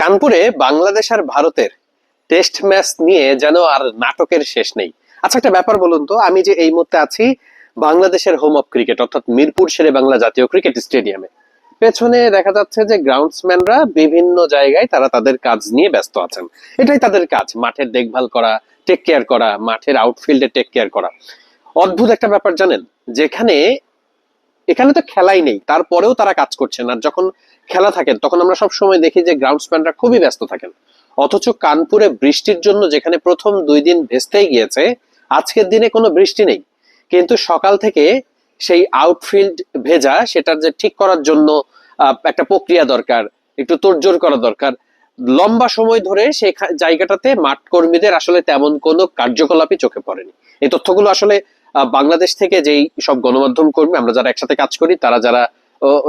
কানপুরে বাংলাদেশ আর ভারতের test match নিয়ে যেন আর নাটকের শেষ নেই। আচ্ছা একটা ব্যাপার বলুন তো, আমি যে এই মুহূর্তে আছি বাংলাদেশের হোম অফ ক্রিকেট অর্থাৎ মিরপুর শেরে বাংলা জাতীয় ক্রিকেট স্টেডিয়ামে পেছনে দেখা যাচ্ছে যে গ্রাউন্ডসম্যানরা বিভিন্ন জায়গায় তারা তাদের কাজ নিয়ে ব্যস্ত আছেন। এটাই তাদের কাজ, মাঠের দেখভাল করা টেক কেয়ার করা, মাঠের আউটফিল্ডে টেক কেয়ার করা। অদ্ভুত একটা ব্যাপার জানেন, যেখানে এখানে তো খেলাই নেই, তারপরেও তারা কাজ করছেন। আর যখন খেলা থাকেন, তখন আমরা সব সময় দেখি যে গ্রাউন্ডসম্যানরা খুবই ব্যস্ত থাকেন। অথচ কানপুরে বৃষ্টির জন্য যেখানে প্রথম দুই দিন ভেস্তেই গিয়েছে, আজকের দিনে কোনো বৃষ্টি নেই। কিন্তু সকাল থেকে সেই আউটফিল্ড ভেজা, সেটার যে ঠিক করার জন্য একটা প্রক্রিয়া দরকার, একটু তোড়জোড় করা দরকার। লম্বা সময় ধরে সেই জায়গাটাতে মাঠ কর্মীদের আসলে তেমন কোনো কার্যকলাপই চোখে পড়েনি। এই তথ্যগুলো আসলে বাংলাদেশ থেকে যেই সব গণমাধ্যম কর্মী, আমরা যারা একসাথে কাজ করি, তারা যারা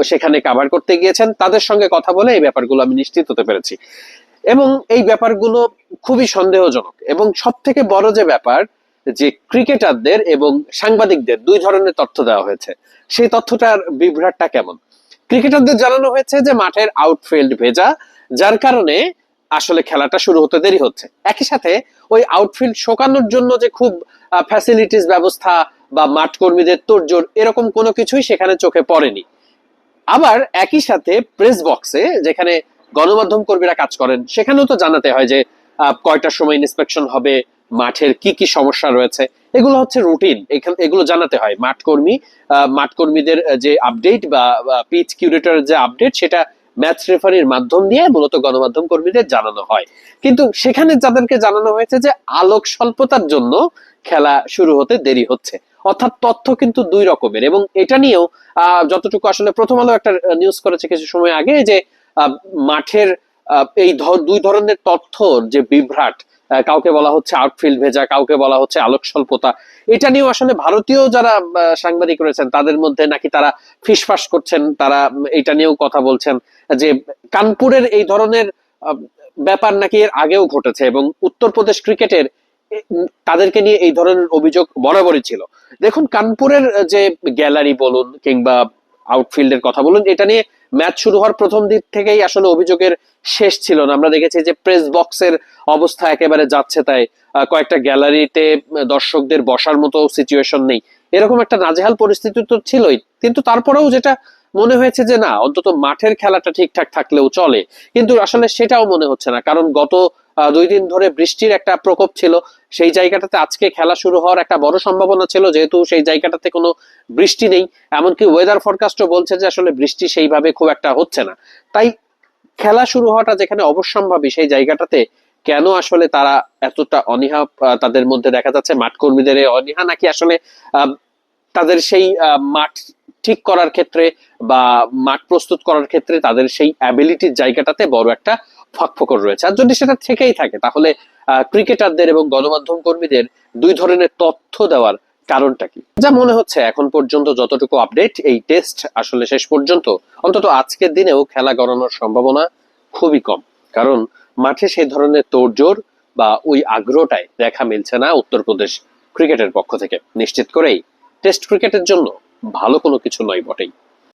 সেখানে কাভার করতে গিয়েছেন, তাদের সঙ্গে কথা বলে এই ব্যাপারগুলো আমি নিশ্চিত হতে পেরেছি। এবং এই ব্যাপারগুলো খুবই সন্দেহজনক এবং সব থেকে বড় যে ব্যাপার, যে ক্রিকেটারদের এবং সাংবাদিকদের দুই ধরনের তথ্য দেওয়া হয়েছে। সেই তথ্যটার বিভ্রাটটা কেমন? ক্রিকেটারদের জানানো হয়েছে যে মাঠের আউটফিল্ড ভেজা, যার কারণে আসলে খেলাটা শুরু হতে দেরি হচ্ছে। একই সাথে ওই আউটফিল্ড শোকানোর জন্য যে খুব ফ্যাসিলিটিস ব্যবস্থা বা মাঠ কর্মীদের তোড়জোড় এরকম কোনো কিছুই সেখানে চোখে পড়েনি। আবার একই সাথে প্রেস বক্সে যেখানে গণমাধ্যম কর্মীরা কাজ করেন, সেখানেও তো জানাতে হয় যে কয়টার সময় ইন্সপেকশন হবে, মাঠের কি কি সমস্যা রয়েছে, এগুলো হচ্ছে রুটিন এখানে, এগুলো জানাতে হয়। মাঠ কর্মী মাঠ কর্মীদের যে আপডেট বা পিচ কিউরেটরের যে আপডেট সেটা ম্যাচ রেফারির মাধ্যম দিয়ে মূলত গণমাধ্যম কর্মীদের জানানো হয়। কিন্তু সেখানে যাদেরকে জানানো হয়েছে যে আলোক স্বল্পতার জন্য খেলা শুরু হতে দেরি হচ্ছে, অর্থাৎ তথ্য কিন্তু দুই রকমের এবং এটা নিয়েও যতটুকু আসলে প্রথম আলো একটা নিউজ করেছে কিছু সময় আগে যে মাঠের এই দুই ধরনের তথ্য যে বিভ্রাট কাউকে বলা হচ্ছে আউটফিল্ড ভেজা, কাউকে বলা হচ্ছে আলোক স্বল্পতা এটা নিয়েও আসলে ভারতীয় যারা সাংবাদিক রয়েছেন, তাদের মধ্যে নাকি তারা ফিসফাস করছেন, তারা এটা নিয়েও কথা বলছেন যে কানপুরের এই ধরনের ব্যাপার নাকি এর আগেও ঘটেছে এবং উত্তরপ্রদেশ ক্রিকেটের তাদেরকে নিয়ে এই ধরনের অভিযোগ বরাবরই ছিল। দেখুন, কানপুরের যে গ্যালারি বলুন কিংবা আউটফিল্ডের কথা বলুন, এটা নিয়ে ম্যাচ শুরু হওয়ার প্রথম দিক থেকেই আসলে অভিযোগের শেষ ছিল না। আমরা দেখেছি যে প্রেস বক্সের অবস্থা একেবারে যাচ্ছে তাই কয়েকটা গ্যালারিতে দর্শকদের বসার মতো সিচুয়েশন নেই। এরকম একটা নাজেহাল পরিস্থিতি তো ছিলই, কিন্তু তারপরেও যেটা মনে হয়েছে যে না, অন্তত মাঠের খেলাটা ঠিকঠাক থাকলেও চলে। কিন্তু আসলে সেটাও মনে হচ্ছে না, কারণ গত দুই দিন ধরে বৃষ্টির একটা প্রকোপ ছিল। সেই জায়গাটাতে আজকে খেলা শুরু হওয়ার একটা বড় সম্ভাবনা ছিল, যেহেতু সেই জায়গাটাতে কোনো বৃষ্টি নেই। এমনকি ওয়েদার ফরকাস্টও বলছে যে আসলে বৃষ্টি সেইভাবে খুব একটা হচ্ছে না। তাই খেলা শুরু হওয়াটা যেখানে অবশ্যম্ভাবী, সেই জায়গাটাতে কেন আসলে তারা এতটা অনীহা তাদের মধ্যে দেখা যাচ্ছে মাঠ কর্মীদের অনীহা, নাকি আসলে তাদের সেই মাঠ ঠিক করার ক্ষেত্রে বা মাঠ প্রস্তুত করার ক্ষেত্রে তাদের সেই অ্যাবিলিটির জায়গাটাতে বড় একটা ফাঁকফোকর রয়েছে। আর যদি সেটা থেকেই থাকে, তাহলে ক্রিকেটারদের এবং গণমাধ্যম কর্মীদের দুই ধরনের তথ্য দেওয়ার কারণটা কি? যা মনে হচ্ছে এখন পর্যন্ত যতটুকু আপডেট এই টেস্ট আসলে শেষ পর্যন্ত, অন্তত আজকের দিনেও খেলা গড়ানোর সম্ভাবনা খুবই কম। কারণ, মাঠে সেই ধরনের তোড়জোড় বা ওই আগ্রহটাই দেখা মিলছে না উত্তরপ্রদেশ ক্রিকেটের পক্ষ থেকে। নিশ্চিত করেই টেস্ট ক্রিকেটের জন্য ভালো কোনো কিছু নয় বটেই।